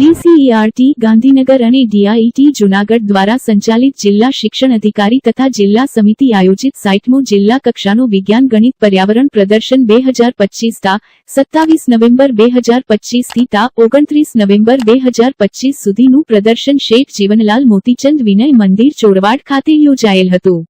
GCERT Gandhinagar અને ડીઆઈટી જુનાગઢ દ્વારા સંચાલિત જિલ્લા શિક્ષણ અધિકારી તથા જિલ્લા સમિતિ આયોજિત સાઇટમું જિલ્લા કક્ષાનું વિજ્ઞાન ગણિત પર્યાવરણ પ્રદર્શન બે હજાર પચીસ સત્તાવીસ નવેમ્બર બે હજાર પચીસથી તા ઓગણત્રીસ નવેમ્બર બે હજાર પચીસ સુધીનું પ્રદર્શન શેઠ જીવનલાલ મોતીચંદ વિનય મંદિર ચોરવાડ ખાતે યોજાયેલ હતું.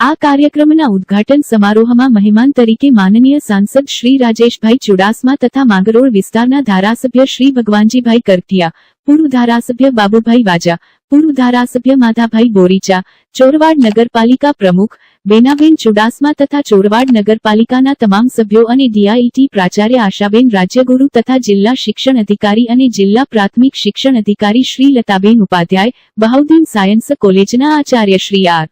આ કાર્યક્રમના ઉદ્ઘાટન સમારોહમાં મહેમાન તરીકે માનનીય સાંસદ શ્રી રાજેશભાઈ ચુડાસમા તથા માંગરોળ વિસ્તારના ધારાસભ્ય શ્રી ભગવાનજીભાઈ કરથિયા પૂર્વ ધારાસભ્ય બાબુભાઈ વાજા, પૂર્વ ધારાસભ્ય માધાભાઈ બોરીચા, ચોરવાડ નગરપાલિકા પ્રમુખ બેનાબેન ચુડાસમા તથા ચોરવાડ નગરપાલિકાના તમામ સભ્યો અને ડીઆઈટી પ્રાચાર્ય આશાબેન રાજ્યગુરુ તથા જિલ્લા શિક્ષણ અધિકારી અને જિલ્લા પ્રાથમિક શિક્ષણ અધિકારી શ્રી લતાબેન ઉપાધ્યાય, બહાઉદ્દીન સાયન્સ કોલેજના આચાર્ય શ્રી આર.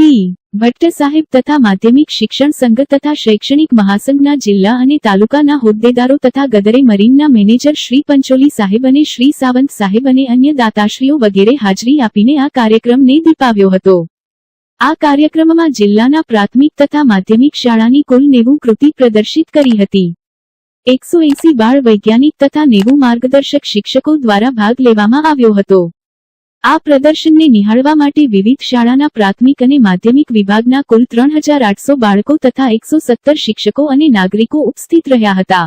પી. ભટ્ટ સાહેબ તથા માધ્યમિક શિક્ષણ સંઘ તથા શૈક્ષણિક મહાસંઘના જિલ્લા અને તાલુકાના હોદ્દેદારો તથા ગદરે મરીનના મેનેજર શ્રી પંચોલી સાહેબ અને શ્રી સાવંત સાહેબ અને અન્ય દાતાશ્રીઓ વગેરે હાજરી આપીને આ કાર્યક્રમને દીપાવ્યો હતો. આ કાર્યક્રમમાં જિલ્લાના પ્રાથમિક તથા માધ્યમિક શાળાની કુલ નેવું કૃતિ પ્રદર્શિત કરી હતી. એકસો એસી બાળ વૈજ્ઞાનિક તથા નેવું માર્ગદર્શક શિક્ષકો દ્વારા ભાગ લેવામાં આવ્યો હતો. આ પ્રદર્શનને નિહાળવા માટે વિવિધ શાળાના પ્રાથમિક અને માધ્યમિક વિભાગના કુલ ત્રણ હજાર આઠસો બાળકો તથા એકસો સત્તર શિક્ષકો અને નાગરિકો ઉપસ્થિત રહ્યા હતા.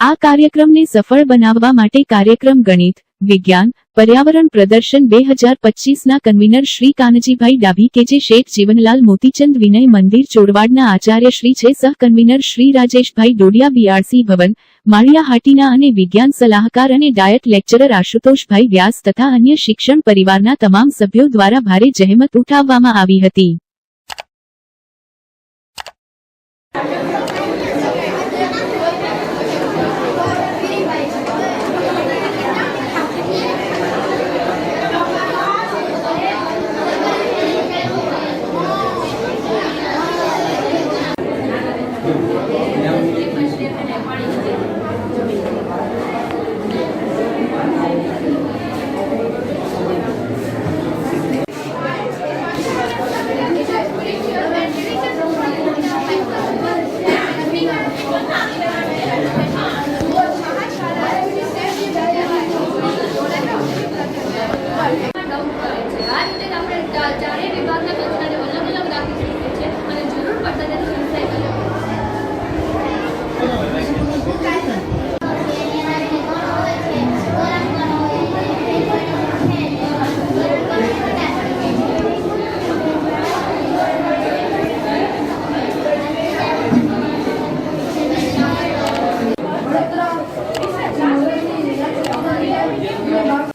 આ કાર્યક્રમને સફળ બનાવવા માટે કાર્યક્રમ ગણિત વિજ્ઞાન, પર્યાવરણ પ્રદર્શન બે હજાર પચીસના કન્વીનર શ્રી કાનજીભાઈ ડાભી કે જે શેઠ જીવનલાલ મોતીચંદ વિનય મંદિર ચોરવાડના આચાર્ય શ્રી છે, સહ કન્વીનર શ્રી રાજેશભાઈ ડોડિયા, બીઆરસી ભવન, માળિયા હાટીના અને વિજ્ઞાન સલાહકાર અને ડાયટ લેક્ચરર આશુતોષભાઈ વ્યાસ તથા અન્ય શિક્ષણ પરિવારના તમામ સભ્યો દ્વારા ભારે જહેમત ઉઠાવવામાં આવી હતી ડાઉટ કરે છે આ રીતે જ આપણે ચા- ચારેય વિભાગના કચરાને અલગ અલગ રાખી શકીએ છીએ અને જરૂર પડતા તેનું રિસાયકલ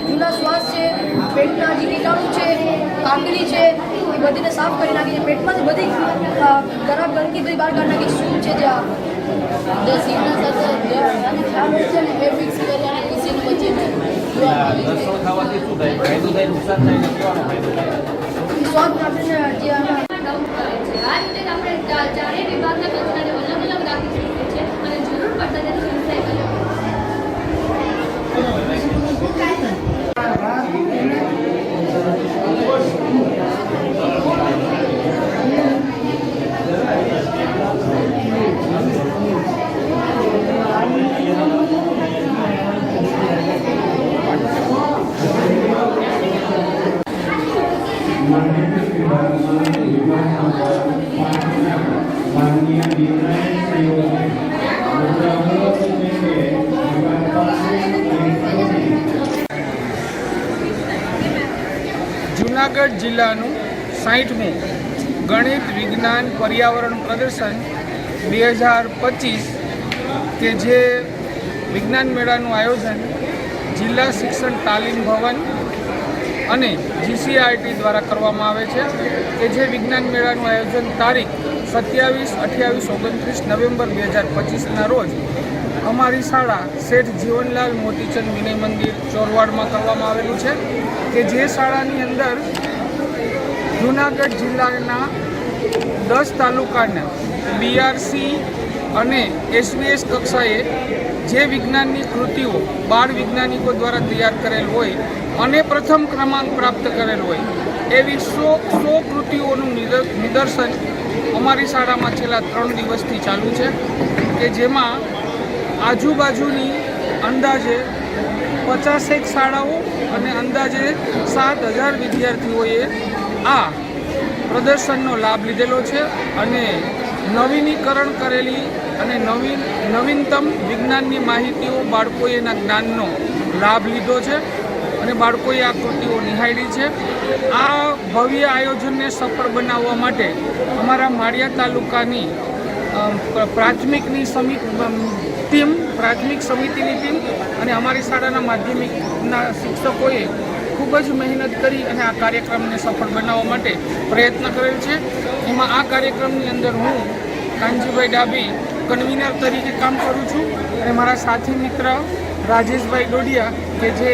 જૂના શ્વાસ છે પેટના જે કીટાણુ છે કાંકરી છે એ બધીને સાફ કરી નાખી પેટમાંથી બધી ખરાબ ગંદકી બધી બહાર કાઢી નાખી. શું છે જ્યાં જે સીના સાથે જે ખ્યાલ છે ને એ મિક્સ કરી અને પીસીને પછી એને જોવામાં આવે છે. ખાવાથી શું થાય? ફાયદો થાય નુકસાન થાય ને ફાયદો થાય? સ્વાદ આપણને જે આ રીતે આપણે ચારેય વિભાગના કચરાને અલગ અલગ રાખી શકીએ છીએ અને જરૂર પડતા તેનું રિસાયકલ જૂનાગઢ જિલ્લાનું સાહીઠમું ગણિત વિજ્ઞાન પર્યાવરણ પ્રદર્શન બે હજાર પચીસ કે જે વિજ્ઞાન મેળાનું આયોજન જિલ્લા શિક્ષણ તાલીમ ભવન અને જીસીઆરટી દ્વારા કરવામાં આવે છે, કે જે વિજ્ઞાન મેળાનું આયોજન તારીખ સત્યાવીસ અઠ્યાવીસ ઓગણત્રીસ નવેમ્બર બે હજાર પચીસના રોજ અમારી શાળા શેઠ જીવનલાલ મોતીચંદ વિનય મંદિર ચોરવાડમાં કરવામાં આવેલું છે, કે જે શાળાની અંદર જૂનાગઢ જિલ્લાના દસ તાલુકાના બીઆરસી અને એસવીએસ કક્ષાએ જે વિજ્ઞાનની કૃતિઓ બાળ વૈજ્ઞાનિકો દ્વારા તૈયાર કરેલ હોય અને પ્રથમ ક્રમાંક પ્રાપ્ત કરેલ હોય, એવી સો સો કૃતિઓનું નિદર્શન અમારી શાળામાં છેલ્લા ત્રણ દિવસથી ચાલુ છે કે જેમાં આજુબાજુની અંદાજે પચાસેક શાળાઓ અને અંદાજે સાત હજાર વિદ્યાર્થીઓએ આ પ્રદર્શનનો લાભ લીધેલો છે અને નવીનીકરણ કરેલી અને નવીન નવીનતમ વિજ્ઞાનની માહિતીઓ બાળકોએ એના જ્ઞાનનો લાભ લીધો છે અને બાળકોએ આ કૃતિઓ નિહાળી છે. આ ભવ્ય આયોજનને સફળ બનાવવા માટે અમારા માળિયા તાલુકાની પ્રાથમિકની સમિતિ ટીમ, પ્રાથમિક સમિતિની ટીમ અને અમારી શાળાના માધ્યમિકના શિક્ષકોએ ખૂબ જ મહેનત કરી અને આ કાર્યક્રમને સફળ બનાવવા માટે પ્રયત્ન કરેલ છે. એમાં આ કાર્યક્રમની અંદર હું કાનજીભાઈ ડાબી કન્વીનર તરીકે કામ કરું છું અને મારા સાથી મિત્ર રાજેશભાઈ ડોડિયા કે જે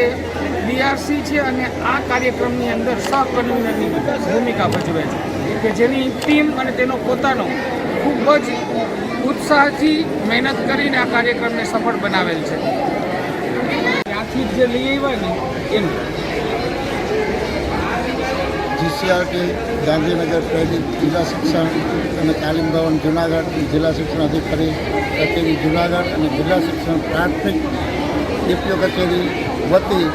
ડીઆરસી છે અને આ કાર્યક્રમની અંદર સહ કન્વીનરની ભૂમિકા ભજવે છે. કે જેની ટીમ અને તેનો પોતાનો ખૂબ જ ઉત્સાહથી મહેનત કરીને આ કાર્યક્રમને સફળ બનાવેલ છે. ત્યાંથી જે લઈ આવ્યા ને એનું જીસીઆરટી ગાંધીનગર પ્રેરિત જિલ્લા શિક્ષણ અને તાલીમ ભવન જુનાગઢ, જિલ્લા શિક્ષણ અધિકારી કચેરી જુનાગઢ અને જિલ્લા શિક્ષણ પ્રાથમિક ડીપીઓ કચેરી વતી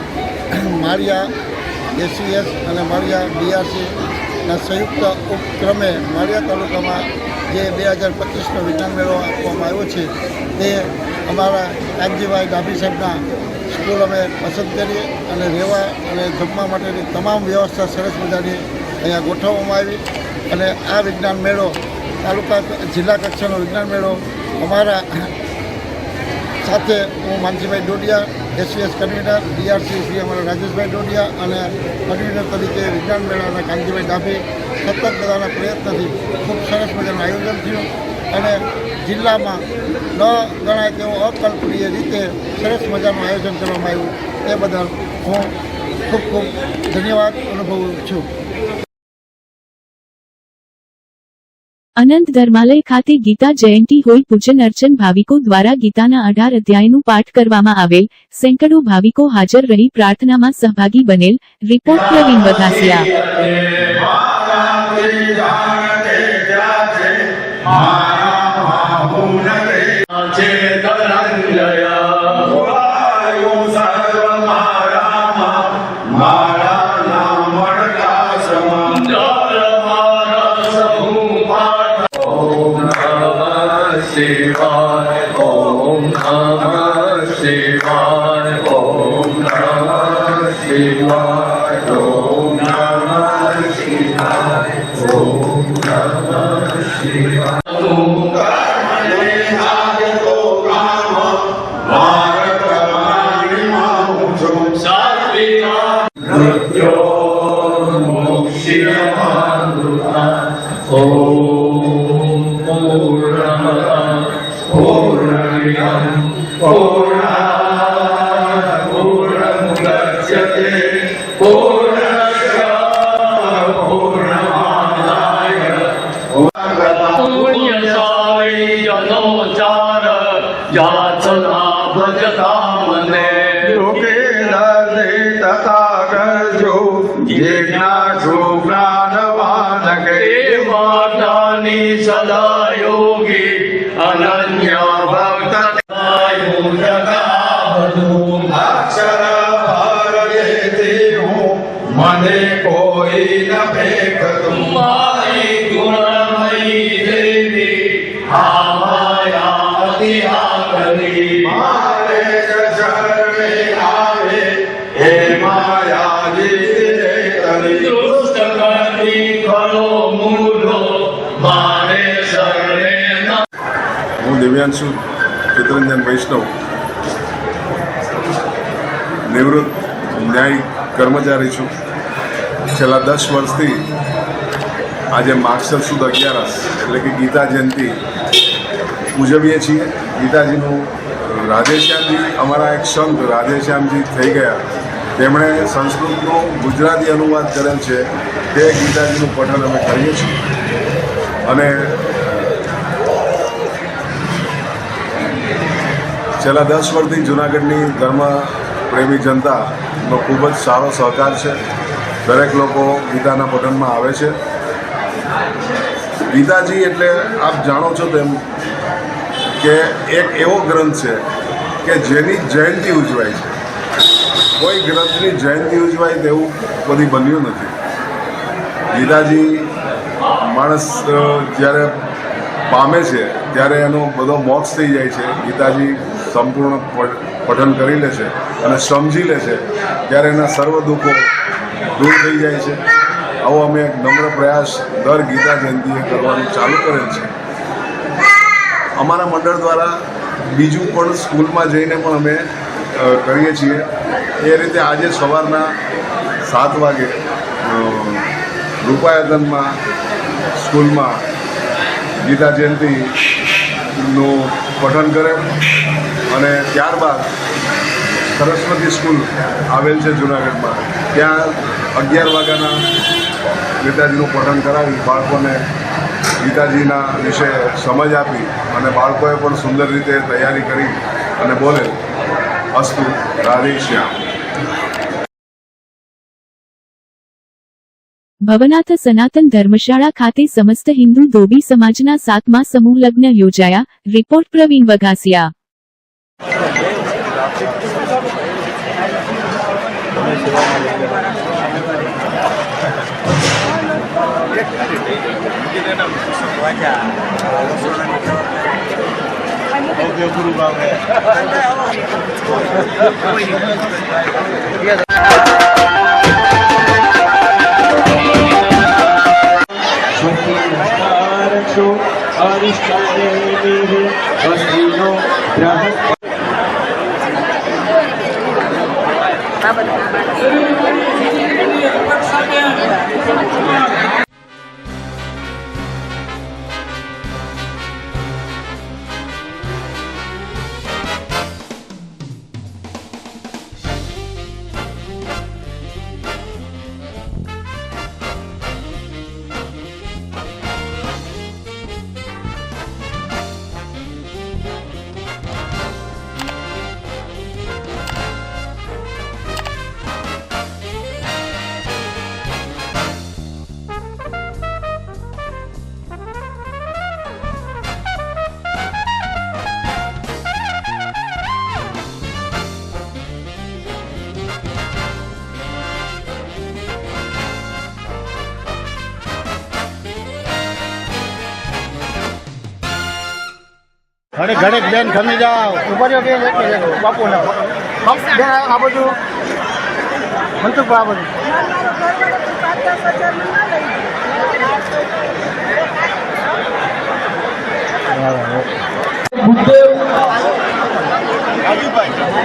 મારિયા એસીએસ અને મારિયા ડીઆરસીના સંયુક્ત ઉપક્રમે માળિયા તાલુકામાં જે બે હજાર પચીસનો વિજ્ઞાન મેળો આપવામાં આવ્યો છે, તે અમારા કાનજીભાઈ ડાભી સાહેબના સ્કૂલ અમે પસંદ કરી અને રહેવા અને જમવા માટેની તમામ વ્યવસ્થા સરસ મજાની અહીંયા ગોઠવવામાં આવી. અને આ વિજ્ઞાન મેળો, તાલુકા જિલ્લા કક્ષાનો વિજ્ઞાન મેળો અમારા સાથે હું Mansibhai Dodiya, SVS convener, DRC Shri અમારા રાજેશભાઈ ડોડિયા અને કન્વીનર તરીકે વિજ્ઞાન મેળાના કાનજીભાઈ ડાભી સતત બધાના પ્રયત્નથી ખૂબ સરસ મજાનું આયોજન થયું. અને જિલ્લામાં ન ગણાય તેવું અકલ્પનીય રીતે સરસ મજાનું આયોજન કરવામાં આવ્યું. એ બદલ હું ખૂબ ખૂબ ધન્યવાદ અનુભવું છું. અનંત ધર્માલય ખાતે ગીતા જયંતી હોય પૂજન અર્ચન ભાવિકો દ્વારા ગીતાના અઢાર અધ્યાયનું પાઠ કરવામાં આવેલ. સેંકડો ભાવિકો હાજર રહી પ્રાર્થનામાં સહભાગી બનેલ. Report Pravin Vadhasiya Om Purnamada Purnamidam Om મને કોઈ ન ભેખ તુમારી ગુણમયી દેવી આ માયા અતિ કરી મારે શરણે આવે હે માયા જીત રે તરી દુષ્ટ કરી ખરો મૂઢો, મારે શરણે હું દિવ્યાંશુ ચિત્તરંજન વૈષ્ણવ. નિવૃત્ત ન્યાય કર્મચારી છું. છેલ્લા દસ વર્ષથી આજે માગસર સુદ અગિયારસ એટલે કે ગીતા જયંતિ ઉજવીએ છીએ. ગીતાજીનું રાધેશ્યામજી અમારા એક સંત રાધેશ્યામજી થઈ ગયા. તેમણે સંસ્કૃતનો ગુજરાતી અનુવાદ કરેલ છે. તે ગીતાજીનું પઠન અમે કરીએ છીએ. અને છેલ્લા દસ વર્ષથી જૂનાગઢની ધર્મ પ્રેમી જનતાનો ખૂબ જ સારો સહકાર છે. દરેક લોકો ગીતાના પઠનમાં આવે છે. ગીતાજી એટલે આપ જાણો છો તેમ કે એક એવો ગ્રંથ છે કે જેની જયંતિ ઉજવાય છે. કોઈ ગ્રંથની જયંતિ ઉજવાય તેવું કદી બન્યું નથી. ગીતાજી માણસ જ્યારે પામે છે, ત્યારે એનો બધો મોક્ષ થઈ જાય છે. ગીતાજી સંપૂર્ણ પઠન કરી લે છે અને સમજી લે છે. ત્યારે એના સર્વ દુઃખો દૂર થઈ જાય છે. આવો અમે એક નમ્ર પ્રયાસ દર ગીતા જયંતિએ કરવાનું ચાલુ કરેલ છે. અમારા મંડળ દ્વારા બીજું પણ સ્કૂલમાં જઈને પણ અમે કરીએ છીએ. એ રીતે આજે સવારના સાત વાગે રૂપાયતનમાં સ્કૂલમાં ગીતા જયંતિનું પઠન કરે અને ત્યારબાદ સરસ્વતી સ્કૂલ આવેલ છે જુનાગઢમાં. ત્યાં અગિયાર વાગ્યાના ગીતાજીનું પઠન કરાવી બાળકોને ગીતાજીના વિશે સમજ આપી અને બાળકોએ પણ સુંદર રીતે તૈયારી કરી અને બોલે, અસ્તુ રાધે ભવનાથ સનાતન ધર્મશાળા ખાતે સમસ્ત હિન્દુ ધોબી સમાજના સાતમા સમૂહ લગ્ન યોજાયા. Report Pravin Vaghasiya. aja Oke, guru banget. ઘણી ઘણી બેન ખમી જાઓ. ઊભા બાપુ ને બેન આ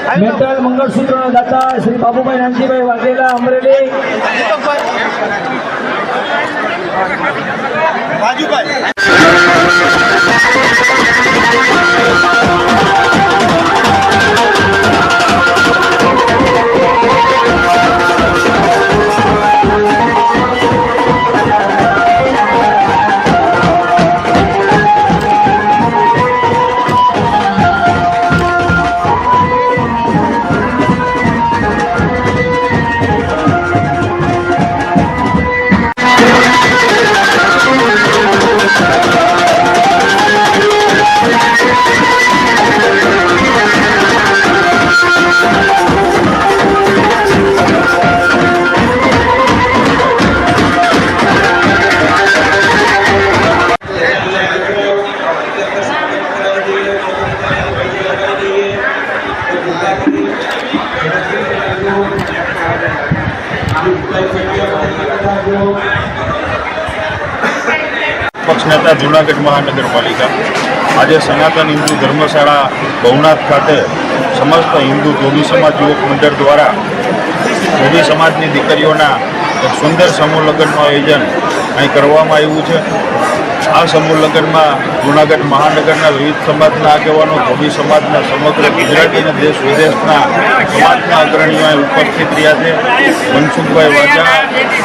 આ મેટલ મંગળસૂત્રના દાતા શ્રી બાબુભાઈ નાનજીભાઈ વાઘેલા અમરેલી. પક્ષ નેતા જૂનાગઢ મહાનગરપાલિકા. આજે સનાતન હિન્દુ ધર્મશાળા ભવનાથ ખાતે સમસ્ત હિન્દુ ધોબી સમાજ યુવક મંડળ દ્વારા ધોબી સમાજની દીકરીઓના એક સુંદર સમૂહ લગ્નનું આયોજન અહીં કરવામાં આવ્યું છે. આ સમૂહ લગ્નમાં જૂનાગઢ મહાનગરના વિવિધ સમાજના આગેવાનો ધોબી સમાજના સમગ્ર ગુજરાતી અને દેશ વિદેશના સમાજના અગ્રણીઓ ઉપસ્થિત રહ્યા છે. મનસુખભાઈ વાજા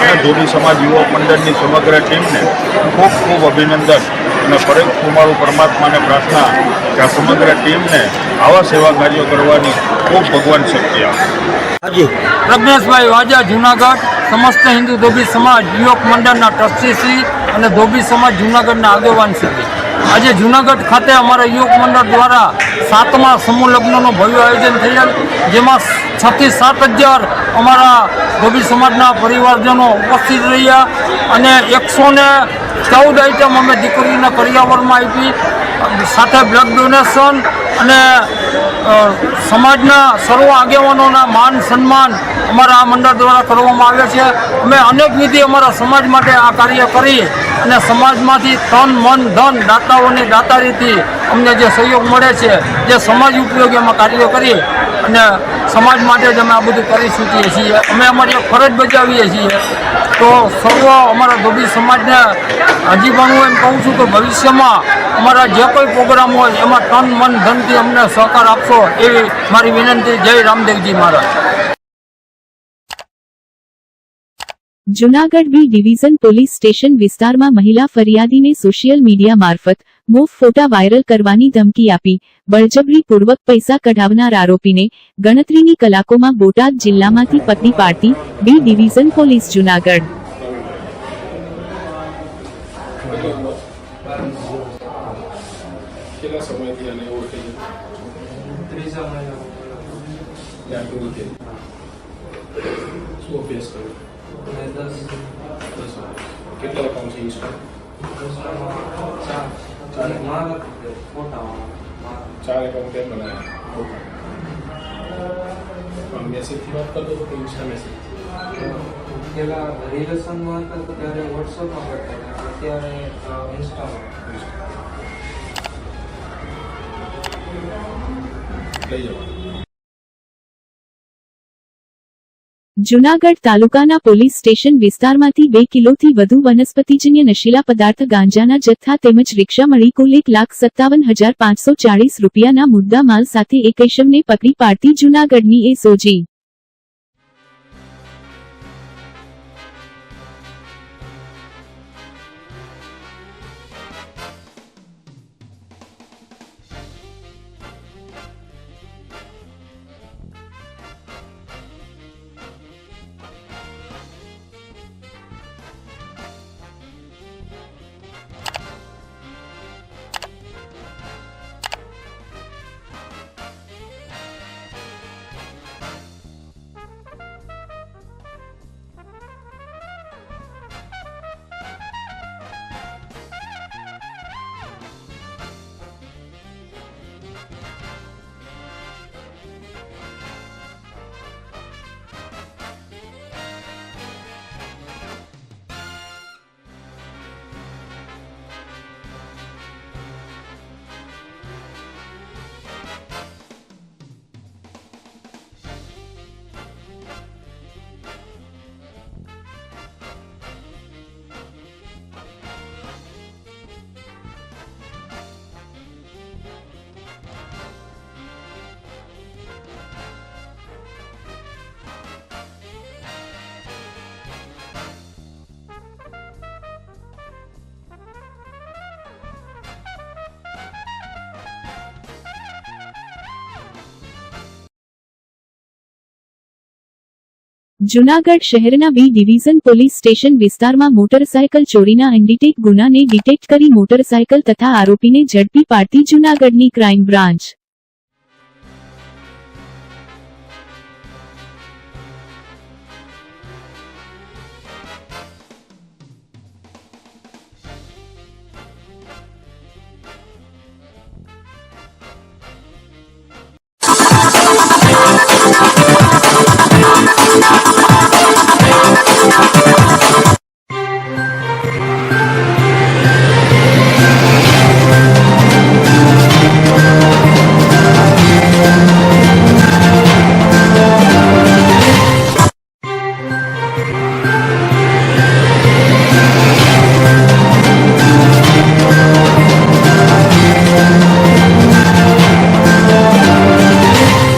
અને ધોબી સમાજ યુવક મંડળની સમગ્ર ટીમને ખૂબ ખૂબ અભિનંદન અને પરેશ કુમારું પરમાત્માને પ્રાર્થના કે આ સમગ્ર ટીમને આવા સેવા કાર્યો કરવાની ખૂબ ભગવાન શક્તિ આપે. પ્રજ્ઞેશભાઈ વાજા જુનાગઢ સમસ્ત હિન્દુ ધોબી સમાજ યુવક મંડળના ટ્રસ્ટી શ્રી અને ધોબી સમાજ જુનાગઢના આગેવાન છે. આજે જુનાગઢ ખાતે અમારા યુવક મંડળ દ્વારા સાતમા સમૂહ લગ્નનું ભવ્ય આયોજન થયેલ, જેમાં છથી સાત હજાર અમારા ધોબી સમાજના પરિવારજનો ઉપસ્થિત રહ્યા અને એકસો ને ચૌદ આઈટમ અમે દીકરીના કરિયાવરમાં આપી સાથે બ્લડ ડોનેશન અને સમાજના સર્વ આગેવાનોના માન સન્માન અમારા આ મંડળ દ્વારા કરવામાં આવે છે. અમે અનેક વિધિ અમારા સમાજ માટે આ કાર્ય કરી અને સમાજમાંથી તન, મન, ધન દાતાઓની દાતારીથી અમને જે સહયોગ મળે છે, જે સમાજ ઉપયોગી અમે કાર્યો કરી અને સમાજ માટે જ અમે આ બધું કરી શકીએ છીએ. અમે અમારી ફરજ બજાવીએ છીએ. તો સર્વ અમારા ધોબી સમાજને હજી પણ હું એમ કહું છું કે ભવિષ્યમાં અમારા જે કોઈ પ્રોગ્રામ હોય એમાં તન, મન, ધનથી અમને સહકાર આપશો એવી મારી વિનંતી. જય Ramdevji Maharaj. Junagadh B division police station વિસ્તારમાં મહિલા ફરિયાદીને સોશિયલ મીડિયા મારફત મૂવ ફોટા વાયરલ કરવાની ધમકી આપી. બળજબરીપૂર્વક પૈસા કઢાવનાર આરોપીને ગણતરીની કલાકોમાં બોટાદ જિલ્લામાંથી પકડી પાડતી બી ડિવિઝન પોલીસ જુનાગઢ કેટલા સમયથી આને ઓળખે છે ત્રીજા મહિના ત્યાં પૂરું થયું શું અભ્યાસ કર્યો અને દસ દસ વર્ષ. કેટલા એકાઉન્ટ છે ઇન્સ્ટા ચાર ચાર મારા ફોટા મારા ચાર એકાઉન્ટ કેમ બનાવ્યા મેસેજથી વાત કરતો હતો કે ઇન્સ્ટા મેસેજ પેલા રિલેશનમાં હતા તો ત્યારે વોટ્સઅપમાં કરતા હતા અત્યારે ઇન્સ્ટામાં લઈ જવાનું જુનાગઢ તાલુકાના પોલીસ સ્ટેશન વિસ્તારમાંથી બે કિલોથી વધુ વનસ્પતિજન્ય નશીલા પદાર્થ ગાંજાના જથ્થા તેમજ રિક્ષા મળી કુલ એક લાખ સત્તાવન હજાર પાંચસો ચાળીસ રૂપિયાના મુદ્દા માલ સાથે એક ઇસમને પકડી પાડતી જુનાગઢની એસઓજી જુનાગઢ શહેરના બી ડિવિઝન પોલીસ સ્ટેશન વિસ્તારમાં મોટરસાયકલ ચોરીના એન્ડિટેક ગુનાને ડિટેક્ટ કરી મોટરસાયકલ તથા આરોપીને ઝડપી પાડતી જુનાગઢની ક્રાઇમ બ્રાન્ચ.